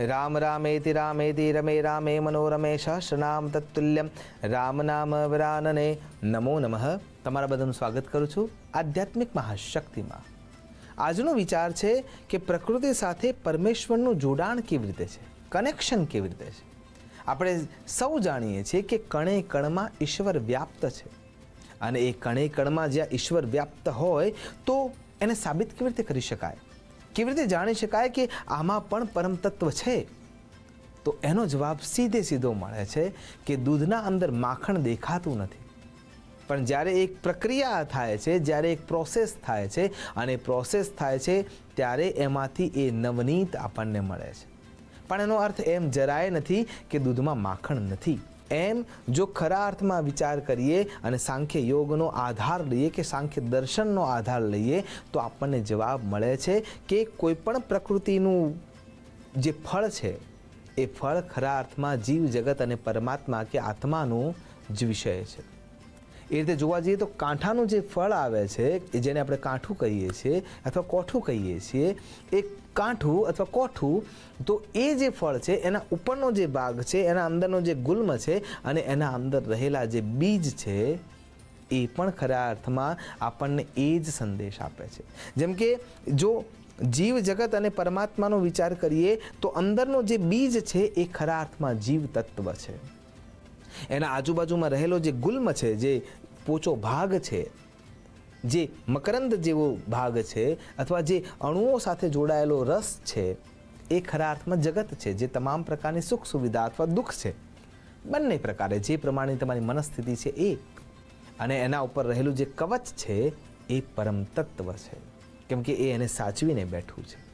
રામ રામેતિ રામેતિ રમે રામે મનોરમે સહસ્રનામ તત્તુલ્યમ રામ નામ વરાનને નમો નમઃ તમારા બધાનું સ્વાગત કરું છું આધ્યાત્મિક મહાશક્તિમાં। આજનો વિચાર છે કે પ્રકૃતિ સાથે પરમેશ્વરનું જોડાણ કેવી રીતે છે? કનેક્શન કેવી રીતે છે? આપણે સૌ જાણીએ છીએ કે કણે કણમાં ઈશ્વર વ્યાપ્ત છે અને એ કણે કણમાં જ્યાં ઈશ્વર વ્યાપ્ત હોય તો એને સાબિત કેવી રીતે કરી શકાય? કેવી રીતે જાણી શકાય કે આમાં પણ પરમ તત્વ છે? તો એનો જવાબ સીધે સીધો મળે છે કે દૂધના અંદર માખણ દેખાતું નથી. પણ જ્યારે એક પ્રક્રિયા થાય છે, જ્યારે એક પ્રોસેસ થાય છે અને પ્રોસેસ થાય છે, ત્યારે એમાંથી એ નવનીત આપણને મળે છે. પણ એનો અર્થ એમ જરાય નથી કે દૂધમાં માખણ નથી. એમ જો ખરા અર્થમાં વિચાર કરીએ અને સાંખ્ય યોગનો આધાર લઈએ કે સાંખ્ય દર્શનનો આધાર લઈએ, તો આપણને જવાબ મળે છે કે કોઈપણ પ્રકૃતિનું જે ફળ છે, એ ફળ ખરા અર્થમાં જીવ જગત અને પરમાત્મા કે આત્માનો જ વિષય છે. એ રીતે જોવા જઈએ તો કાંઠાનું જે ફળ આવે છે જેને આપણે કાંઠું કહીએ છીએ અથવા કોઠું કહીએ છીએ, એ કાંઠું અથવા કોઠું, તો એ જે ફળ છે, એના ઉપરનો જે ભાગ છે, એના અંદરનો જે ગુલ્મ છે અને એના અંદર રહેલા જે બીજ છે, એ પણ ખરા અર્થમાં આપણને એ જ સંદેશ આપે છે. જેમ કે જો જીવ જગત અને પરમાત્માનો વિચાર કરીએ, તો અંદરનો જે બીજ છે, એ ખરા અર્થમાં જીવ તત્વ છે. એના આજુબાજુમાં રહેલો જે ગુલ્મ છે, જે પોચો ભાગ છે, જે મકરંદ જેવો ભાગ છે, અથવા જે અણુઓ સાથે જોડાયેલો રસ છે, એ ખરા અર્થમાં જગત છે, જે તમામ પ્રકારની સુખ સુવિધા અથવા દુઃખ છે. બંને પ્રકારે જે પ્રમાણે તમારી મનસ્થિતિ છે એ અને એના ઉપર રહેલું જે કવચ છે, એ પરમ તત્વ છે. કેમ કે એ એને સાચવીને બેઠું છે.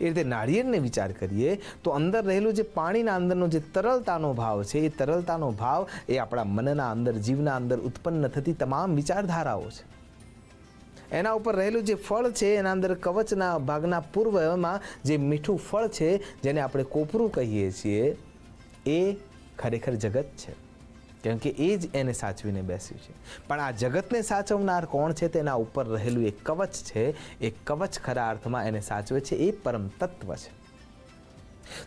એ રીતે નાળિયેરને વિચાર કરીએ, તો અંદર રહેલું જે પાણીના અંદરનો જે તરલતાનો ભાવ છે, એ તરલતાનો ભાવ એ આપણા મનના અંદર, જીવના અંદર ઉત્પન્ન થતી તમામ વિચારધારાઓ છે. એના ઉપર રહેલું જે ફળ છે, એના અંદર કવચના ભાગના પૂર્વમાં જે મીઠું ફળ છે, જેને આપણે કોપરું કહીએ છીએ, એ ખરેખર જગત છે. કેમ કે એ જ એને સાચવીને બેસ્યું છે. પણ આ જગતને સાચવનાર કોણ છે તેના ઉપર રહેલું એક કવચ છે એ કવચ ખરા અર્થમાં એને સાચવે છે, એ પરમ તત્વ છે.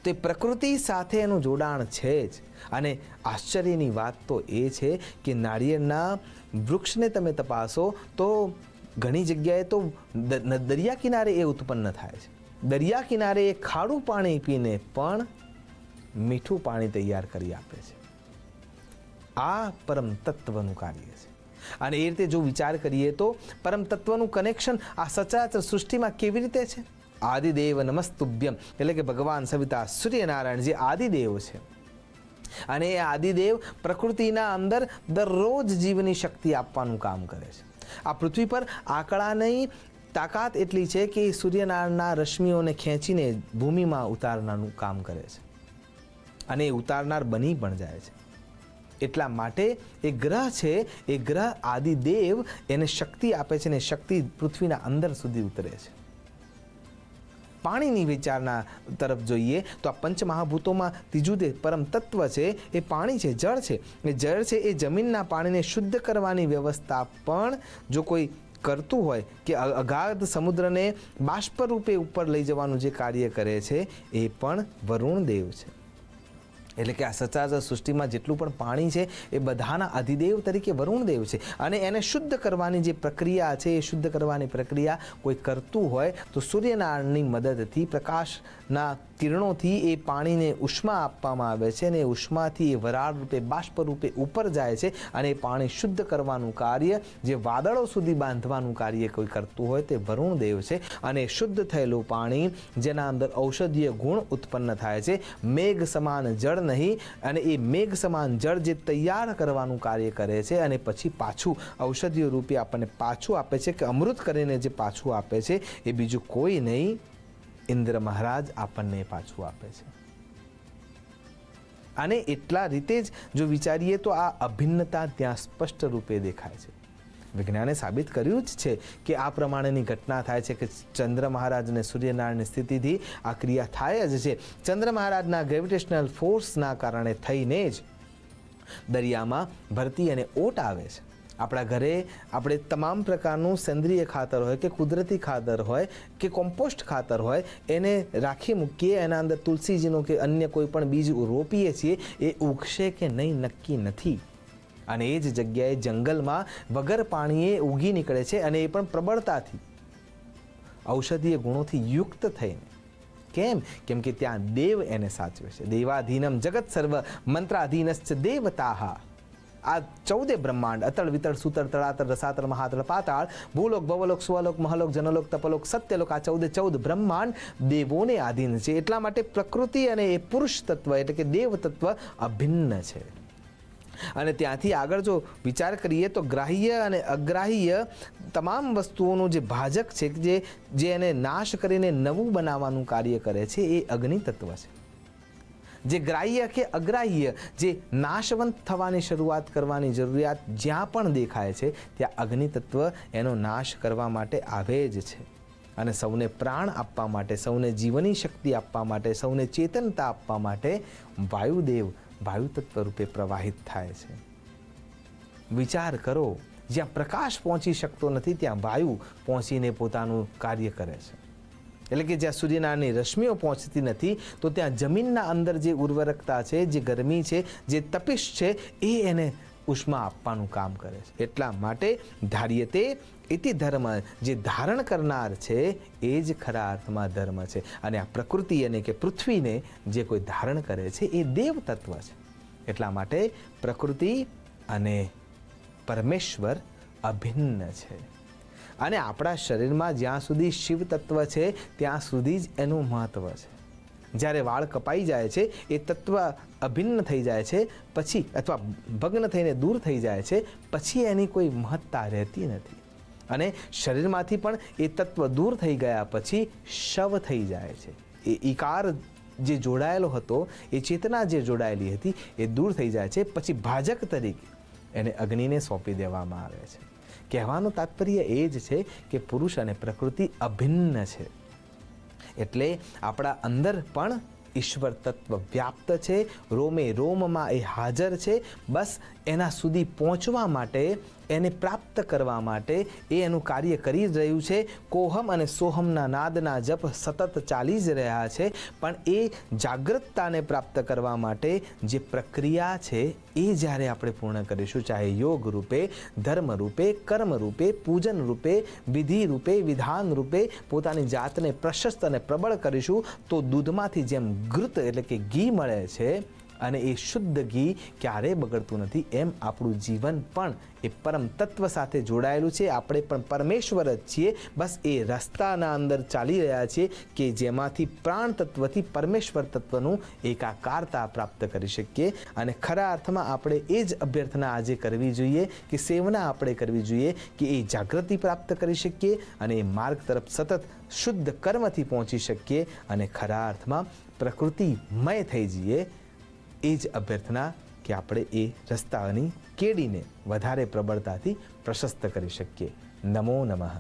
તો એ પ્રકૃતિ સાથે એનું જોડાણ છે જ. અને આશ્ચર્યની વાત તો એ છે કે નાળિયેરના વૃક્ષને તમે તપાસો તો ઘણી જગ્યાએ તો દરિયા કિનારે એ ઉત્પન્ન થાય છે. દરિયા કિનારે એ ખાડું પાણી પીને પણ મીઠું પાણી તૈયાર કરી આપે છે. આ પરમ તત્વનું કાર્ય છે. અને એ રીતે જો વિચાર કરીએ તો પરમ તત્વનું કનેક્શન આ સચરાચર સૃષ્ટિમાં કેવી રીતે છે? આદિદેવ નમસ્તુભ્યમ, એટલે કે ભગવાન સવિતા સૂર્યનારાયણ જે આદિદેવ છે. અને એ આદિદેવ પ્રકૃતિના અંદર દરરોજ જીવની શક્તિ આપવાનું કામ કરે છે. આ પૃથ્વી પર આંકડાની તાકાત એટલી છે કે સૂર્યનારાયણના રશ્મિઓને ખેંચીને ભૂમિમાં ઉતારવાનું કામ કરે છે. અને એ ઉતારનાર બની પણ જાય છે. એટલા માટે એ ગ્રહ છે, એ ગ્રહ આદિદેવ એને શક્તિ આપે છે ને શક્તિ પૃથ્વીના અંદર સુધી ઉતરે છે. પાણીની વિચારના તરફ જોઈએ તો આ પંચમહાભૂતોમાં ત્રીજું તે પરમ તત્વ છે, એ પાણી છે, જળ છે. એ જળ છે એ જમીનના પાણીને શુદ્ધ કરવાની વ્યવસ્થા પણ જો કોઈ કરતું હોય કે અગાધ સમુદ્રને બાષ્પ રૂપે ઉપર લઈ જવાનું જે કાર્ય કરે છે, એ પણ વરુણ દેવ છે. એટલે કે આ સચરાચર સૃષ્ટિમાં જેટલું પણ પાણી છે, એ બધાના અધિદેવ તરીકે વરુણદેવ છે. અને એને શુદ્ધ કરવાની જે પ્રક્રિયા છે, એ શુદ્ધ કરવાની પ્રક્રિયા કોઈ કરતું હોય, તો સૂર્યનારાયણની મદદથી પ્રકાશના કિરણોથી એ પાણીને ઉષ્મા આપવામાં આવે છે અને ઉષ્માથી એ વરાળ રૂપે, બાષ્પ રૂપે ઉપર જાય છે અને એ પાણી શુદ્ધ કરવાનું કાર્ય, જે વાદળો સુધી બાંધવાનું કાર્ય કોઈ કરતું હોય તે વરુણદેવ છે અને શુદ્ધ થયેલું પાણી, જેના અંદર ઔષધીય ગુણ ઉત્પન્ન થાય છે. મેઘ સમાન જળ નહીં અને એ મેઘ સમાન જળ જે તૈયાર કરવાનું કાર્ય કરે છે અને પછી પાછું ઔષધીય રૂપે આપણને પાછું આપે છે કે અમૃત કરીને જે પાછું આપે છે, એ બીજું કોઈ નહીં. ઇન્દ્ર મહારાજ આપણને પાછું આપે છે. અને એટલા રીતે જ જો વિચારીએ તો આ અભિન્નતા ત્યાં સ્પષ્ટ રૂપે દેખાય છે. વિજ્ઞાને સાબિત કર્યું જ છે કે આ પ્રમાણેની ઘટના થાય છે કે ચંદ્ર મહારાજને સૂર્યનારાયણની સ્થિતિથી આ ક્રિયા થાય જ છે. ચંદ્ર મહારાજના ગ્રેવિટેશનલ ફોર્સના કારણે થઈને જ દરિયામાં ભરતી અને ઓટ આવે છે. આપણા ઘરે આપણે તમામ પ્રકારનું સેન્દ્રિય ખાતર હોય કે કુદરતી ખાતર હોય કે કોમ્પોસ્ટ ખાતર હોય, એને રાખી મૂકીએ, એના અંદર તુલસીજીનો કે અન્ય કોઈ પણ બીજ રોપીએ છીએ, એ ઉગશે કે નહીં નક્કી નથી. અને એ જ જગ્યાએ જંગલમાં વગર પાણીએ ઉગી નીકળે છે અને એ પણ પ્રબળતાથી. ઔષધીય ગુણોથી યુક્ત થઈને. કેમ? કેમ કે ત્યાં દેવ એને સાચવે છે. દેવાધીનમ જગત સર્વ મંત્રાધીનશ્ચ દેવતાહ આ ચૌદે બ્રહ્માંડ, અતળ, વિતળ, સુતળ, તળાતળ, રસાતળ, મહાતળ, પાતાળ, ભૂલોક ભવલોક સ્વલોક, મહલોક, જનલોક, તપલોક, સત્યલોક, આ ચૌદે ચૌદ બ્રહ્માંડ દેવોને આધીન છે. એટલા માટે પ્રકૃતિ અને એ પુરુષ તત્વ એટલે કે દેવ તત્વ અભિન્ન છે. અને ત્યાંથી આગળ જો વિચાર કરીએ તો ગ્રાહ્ય અને અગ્રાહ્ય તમામ વસ્તુઓનું જે ભાજક છે, જે જે એને નાશ કરીને નવું બનાવવાનું કાર્ય કરે છે, એ અગ્નિ તત્વ છે. જે ગ્રાહ્ય કે અગ્રાહ્ય જે નાશવંત થવાની શરૂઆત કરવાની જરૂરિયાત જ્યાં પણ દેખાય છે, ત્યાં અગ્નિતત્વ એનો નાશ કરવા માટે આવે જ છે. અને સૌને પ્રાણ આપવા માટે, સૌને જીવની શક્તિ આપવા માટે, સૌને ચેતનતા આપવા માટે વાયુદેવ વાયુ તત્વ રૂપે પ્રવાહિત થાય છે. વિચાર કરો, જ્યાં પ્રકાશ પહોંચી શકતો નથી, ત્યાં વાયુ પહોંચીને પોતાનું કાર્ય કરે છે. એટલે કે જ્યાં સૂર્યનારાયણની રશ્મિઓ પહોંચતી નથી, તો ત્યાં જમીનના અંદર જે ઉર્વરકતા છે, જે ગરમી છે, જે તપિશ છે, એ એને ઉષ્મા આપવાનું કામ કરે છે. એટલા માટે ધાર્યતે ઇતિ ધર્મ જે ધારણ કરનાર છે, એ જ ખરા અર્થમાં ધર્મ છે. અને આ પ્રકૃતિ અને કે પૃથ્વીને જે કોઈ ધારણ કરે છે, એ દેવ તત્વ છે. એટલા માટે પ્રકૃતિ અને પરમેશ્વર અભિન્ન છે. અને આપણા શરીરમાં જ્યાં સુધી શિવ તત્વ છે, ત્યાં સુધી જ એનું મહત્ત્વ છે. જ્યારે વાળ કપાઈ જાય છે, એ તત્વ અભિન્ન થઈ જાય છે, પછી અથવા ભગ્ન થઈને દૂર થઈ જાય છે, પછી એની કોઈ મહત્તા રહેતી નથી. અને શરીરમાંથી પણ એ તત્વ દૂર થઈ ગયા પછી શવ થઈ જાય છે. એ ઈકાર જે જોડાયેલો હતો, એ ચેતના જે જોડાયેલી હતી, એ દૂર થઈ જાય છે, પછી ભાજક તરીકે એને અગ્નિને સોંપી દેવામાં આવે છે. કહેવાનું તાત્પર્ય એ જ છે કે પુરુષ અને પ્રકૃતિ અભિન્ન છે. એટલે આપણા અંદર પણ ઈશ્વર તત્વ વ્યાપ્ત છે, રોમે રોમમાં એ હાજર છે, બસ એના સુધી પહોંચવા માટે એને પ્રાપ્ત કરવા માટે એ એનું કાર્ય કરી જ રહ્યું છે. કોહમ અને સોહમના નાદના જપ સતત ચાલી જ રહ્યા છે. પણ એ જાગૃતતાને પ્રાપ્ત કરવા માટે જે પ્રક્રિયા છે એ જ્યારે આપણે પૂર્ણ કરીશું, ચાહે યોગ રૂપે, ધર્મ રૂપે, કર્મ રૂપે, પૂજન રૂપે, વિધિ રૂપે, વિધાન રૂપે પોતાની જાતને પ્રશસ્ત અને પ્રબળ કરીશું, તો દૂધમાંથી જેમ ઘૃત એટલે કે ઘી મળે છે અને એ શુદ્ધ ઘી ક્યારેય બગડતું નથી. એમ આપણું જીવન પણ એ પરમ તત્વ સાથે જોડાયેલું છે. આપણે પણ પરમેશ્વર જ છીએ. બસ એ રસ્તાના અંદર ચાલી રહ્યા છીએ કે જેમાંથી પ્રાણ તત્વથી પરમેશ્વર તત્વનું એકાકારતા પ્રાપ્ત કરી શકીએ. અને ખરા અર્થમાં આપણે એ જ અભ્યર્થના આજે કરવી જોઈએ કે સેવના આપણે કરવી જોઈએ કે એ જાગૃતિ પ્રાપ્ત કરી શકીએ અને એ માર્ગ તરફ સતત શુદ્ધ કર્મથી પહોંચી શકીએ અને ખરા અર્થમાં પ્રકૃતિમય થઈ જઈએ. એ જ અભ્યર્થના કે આપણે એ રસ્તાની કેડીને વધારે પ્રબળતાથી પ્રશસ્ત કરી શકીએ. નમો નમઃ.